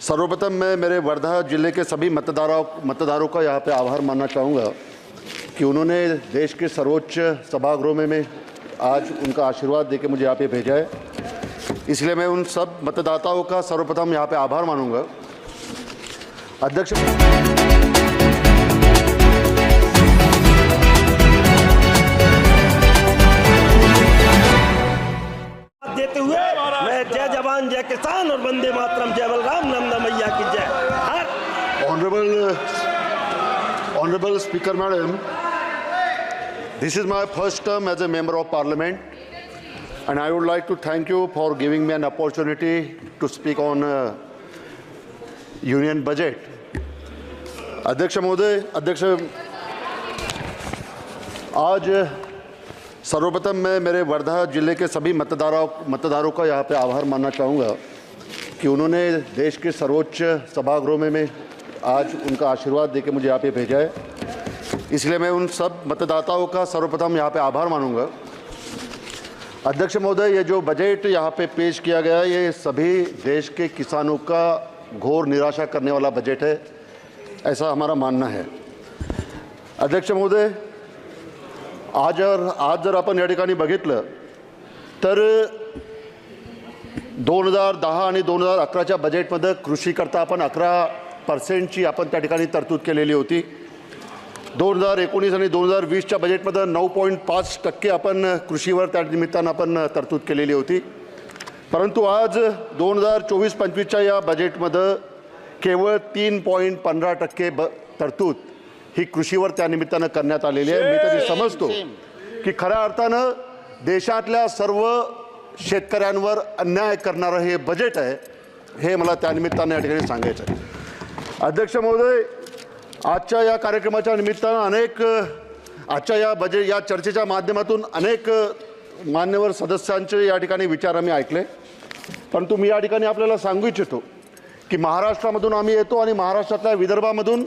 सर्वप्रथम मैं मेरे वर्धा ज़िले के सभी मतदारों मतदारों का यहाँ पे आभार मानना चाहूँगा कि उन्होंने देश के सर्वोच्च सभागृह में में आज उनका आशीर्वाद देके मुझे यहाँ पे भेजा है। इसलिए मैं उन सब मतदाताओं का सर्वप्रथम यहाँ पे आभार मानूँगा। अध्यक्ष देते हुए जय जवान, जय किसान और वंदे मातरम। जय बलराम नंदा मैया की जय। Honourable honourable speaker madam this is my first term as a member of parliament and I would like to thank you for giving me an opportunity to speak on union budget अध्यक्ष महोदय अध्यक्ष आज सर्वप्रथम मैं मेरे वर्धा ज़िले के सभी मतदारों मतदारों का यहाँ पे आभार मानना चाहूँगा कि उन्होंने देश के सर्वोच्च सभागृह में में आज उनका आशीर्वाद देके मुझे यहाँ पे भेजा है। इसलिए मैं उन सब मतदाताओं का सर्वप्रथम यहाँ पे आभार मानूँगा। अध्यक्ष महोदय, ये जो बजट यहाँ पे पेश किया गया है ये सभी देश के किसानों का घोर निराशा करने वाला बजट है, ऐसा हमारा मानना है। अध्यक्ष महोदय आज जर आज जर आपण या ठिकाणी बघितलं तर दोन हजार दहा आणि दोन हजार अकराच्या बजेटमध्ये कृषीकरता आपण अकरा पर्सेंटची आपण त्या ठिकाणी तरतूद केलेली होती. दोन हजार एकोणीस आणि दोन हजार वीसच्या बजेटमध्ये नऊ पॉईंट पाच टक्के आपण कृषीवर त्या निमित्तानं आपण तरतूद केलेली होती. परंतु आज दोन हजार चोवीस पंचवीसच्या या बजेटमध्ये केवळ तीन पॉईंट पंधरा टक्के ब तरतूद ही कृषीवर त्या निमित्तानं करण्यात आलेली आहे. मी तरी समजतो की खऱ्या अर्थानं देशातल्या सर्व शेतकऱ्यांवर अन्याय करणारं हे बजेट आहे हे मला त्या निमित्तानं या ठिकाणी सांगायचं आहे. अध्यक्ष महोदय आजच्या या कार्यक्रमाच्या निमित्तानं अनेक आजच्या या बजेट या चर्चेच्या माध्यमातून अनेक मान्यवर सदस्यांचे या ठिकाणी विचार आम्ही ऐकले. परंतु मी या ठिकाणी आपल्याला सांगू इच्छितो की महाराष्ट्रामधून आम्ही येतो आणि महाराष्ट्रातल्या विदर्भामधून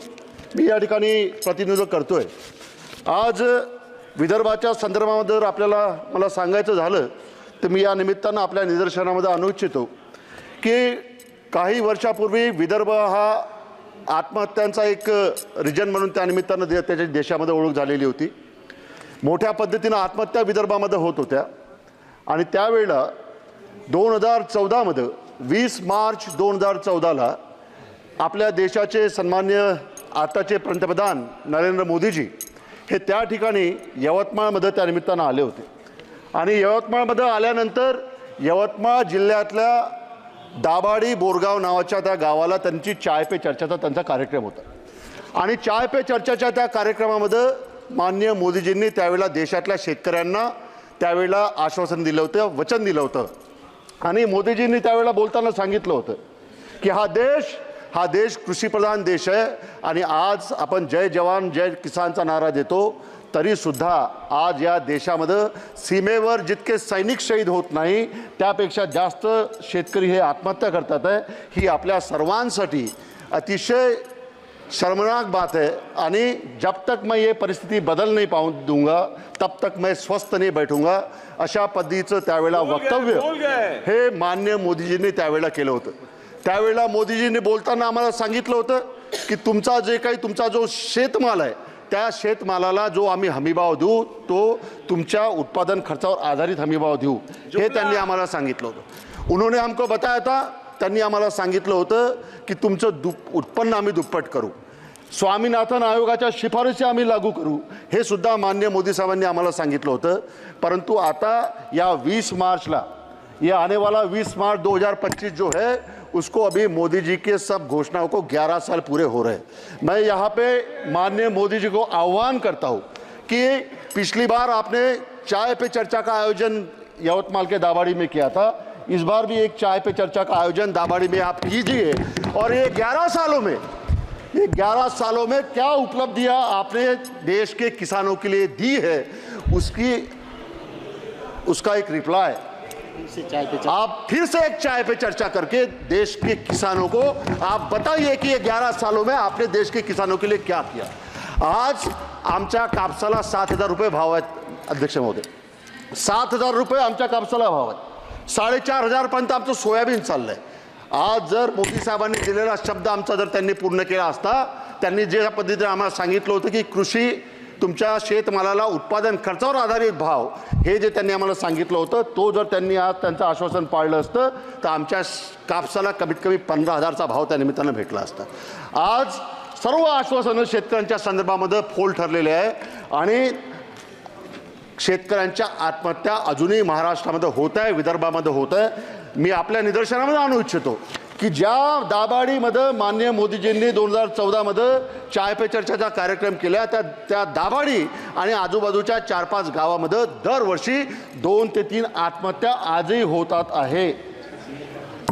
मी या ठिकाणी प्रतिनिधित्व करतोय. आज विदर्भाच्या संदर्भामध्ये जर आपल्याला मला सांगायचं झालं तर मी या निमित्तानं आपल्या निदर्शनामध्ये आणू इच्छितो की काही वर्षापूर्वी विदर्भ हा आत्महत्यांचा एक रिजन म्हणून त्या निमित्तानं दे त्याच्या देशामध्ये ओळख झालेली होती. मोठ्या पद्धतीनं आत्महत्या विदर्भामध्ये होत होत्या. आणि त्यावेळेला दोन हजार चौदामध्ये वीस मार्च दोन हजार चौदाला आपल्या देशाचे सन्मान्य आताचे पंतप्रधान नरेंद्र मोदीजी हे त्या ठिकाणी यवतमाळमध्ये त्या निमित्तानं आले होते. आणि यवतमाळमध्ये आल्यानंतर यवतमाळ जिल्ह्यातल्या दाभाडी बोरगाव नावाच्या त्या गावाला त्यांची चाय पे चर्चाचा त्यांचा कार्यक्रम होता. आणि चाय पे चर्चाच्या त्या कार्यक्रमामध्ये मान्य मोदीजींनी त्यावेळेला देशातल्या शेतकऱ्यांना त्यावेळेला आश्वासन दिलं होतं वचन दिलं होतं. आणि मोदीजींनी त्यावेळेला बोलताना सांगितलं होतं की हा देश हा देश कृषीप्रधान देश आहे आणि आज आपण जय जवान जय किसानचा नारा देतो तरीसुद्धा आज या देशामध्ये सीमेवर जितके सैनिक शहीद होत नाही त्यापेक्षा जास्त शेतकरी हे आत्महत्या करतात आहे. ही आपल्या सर्वांसाठी अतिशय शर्मनाक बात है आणि जब तक मैं ये परिस्थिती बदल नहीं पाऊँ दूंगा तब तक मैं स्वस्थ नहीं बैठूंगा अशा पद्धतीचं त्यावेळेला वक्तव्य हे मान्य मोदीजींनी त्यावेळेला केलं होतं. त्यावेळेला मोदीजींनी बोलताना आम्हाला सांगितलं होतं की तुमचा जे काही तुमचा जो शेतमाल आहे त्या शेतमालाला जो आम्ही हमीभाव देऊ तो तुमच्या उत्पादन खर्चावर आधारित हमीभाव देऊ. हे त्यांनी आम्हाला सांगितलं होतं. उन्होंने हमको बताया था त्यांनी आम्हाला सांगितलं होतं की तुमचं दुप उत्पन्न आम्ही दुप्पट करू. स्वामीनाथन आयोगाच्या शिफारशी आम्ही लागू करू हे सुद्धा मान्य मोदी साहेबांनी आम्हाला सांगितलं होतं. परंतु आता या वीस मार्चला ये आने वाला 20 मार्च 2025 जो है उसको अभी मोदी जी के सब घोषणाओं को 11 साल पूरे हो रहे मैं यहाँ पे माननीय मोदी जी को आह्वान करता हूँ कि पिछली बार आपने चाय पे चर्चा का आयोजन यवतमाल के दाबाड़ी में किया था। इस बार भी एक चाय पे चर्चा का आयोजन दाबाड़ी में आप कीजिए। और ये 11 सालों में, ये 11 सालों में क्या उपलब्धियाँ आपने देश के किसानों के लिए दी है, उसकी, उसका एक रिप्लाई। आप फिर से एक चाय पे चर्चा करके देश के किसानों को आप बताइए कि ये 11 सालों में आपने देश के किसानों के लिए क्या किया? आज आमच्या कापसाला सात हजार रुपये भाव आहेत अध्यक्ष महोदय। सात हजार रुपये आमच्या कापसाला भाव आहेत साडेचार हजारपर्यंत आमचं सोयाबीन चाललंय। आज जर मोदी साहेबांनी दिलेला शब्द आमचा जर त्यांनी पूर्ण केला असता त्यांनी जे पद्धतीने आम्हाला सांगितलं होतं की कृषी तुमच्या शेतमालाला उत्पादन खर्चावर आधारित भाव हे जे त्यांनी आम्हाला सांगितलं होतं तो जर त्यांनी आज त्यांचं आश्वासन पाळलं असतं तर आमच्या कापसाला कमीत कमी पंधरा हजारचा भाव त्या निमित्तानं भेटला असता. आज सर्व आश्वासनं शेतकऱ्यांच्या संदर्भामध्ये फोल ठरलेले आहे आणि शेतकऱ्यांच्या आत्महत्या अजूनही महाराष्ट्रामध्ये होत आहे विदर्भामध्ये होत आहे. मी आपल्या निदर्शनामध्ये आणू इच्छितो. की ज्या दाबाडीमध्ये मान्य मोदीजींनी दोन हजार चौदामध्ये चाय पे चर्चाचा कार्यक्रम केला त्या त्या दाबाडी आणि आजूबाजूच्या चार पाच गावामध्ये दरवर्षी दोन ते तीन आत्महत्या आजही होतात आहे.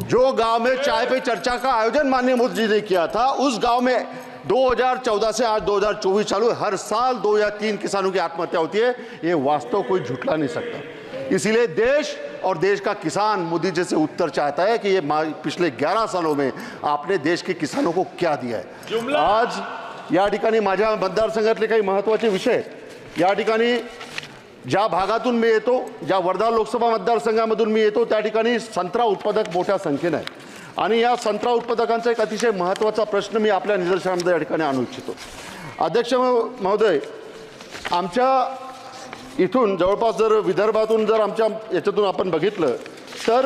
जो गांव में चाय पे चर्चा का आयोजन माननीय मोदी जी ने किया था उस गांव में 2014 से आज 2024 चालू हर साल दो या तीन किसानों की आत्महत्या होती है। ये वास्तव कोई झुटला नहीं सकता। इसीलिए देश और देश का किसान मोदी जी से उत्तर चाहता है कि ये मा- पिछले 11 सालों में आपने देश के किसानों को क्या दिया है। आज या ठिकाणी माझ्या मतदारसंघातले काही महत्त्वाचे विषय. या ठिकाणी ज्या भागातून मी येतो ज्या वर्धा लोकसभा मतदारसंघामधून मी येतो त्या ठिकाणी संत्रा उत्पादक मोठ्या संख्येने आहेत. आणि या संत्रा उत्पादकांचा एक अतिशय महत्त्वाचा प्रश्न मी आपल्या निदर्शनामध्ये या ठिकाणी आणू इच्छितो. अध्यक्ष महो- महोदय आमच्या इथून जवळपास जर विदर्भातून जर आमच्या याच्यातून आपण बघितलं तर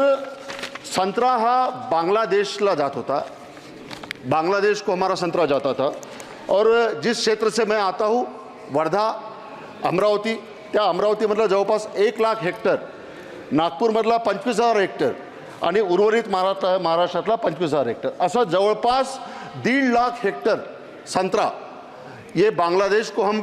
संत्रा हा बांग्लादेशला जात होता. बांग्लादेश को हमारा संतरा जाता था और जिस क्षेत्र से मैं आता हूँ वर्धा अमरावती त्या अमरावतीमधला जवळपास एक लाख हेक्टर नागपूरमधला पंचवीस हजार हेक्टर आणि उर्वरित महाराष्ट्र महाराष्ट्रातला पंचवीस हजार हेक्टर. असं जवळपास दीड लाख हेक्टर संत्रा ये बांग्लादेश को हम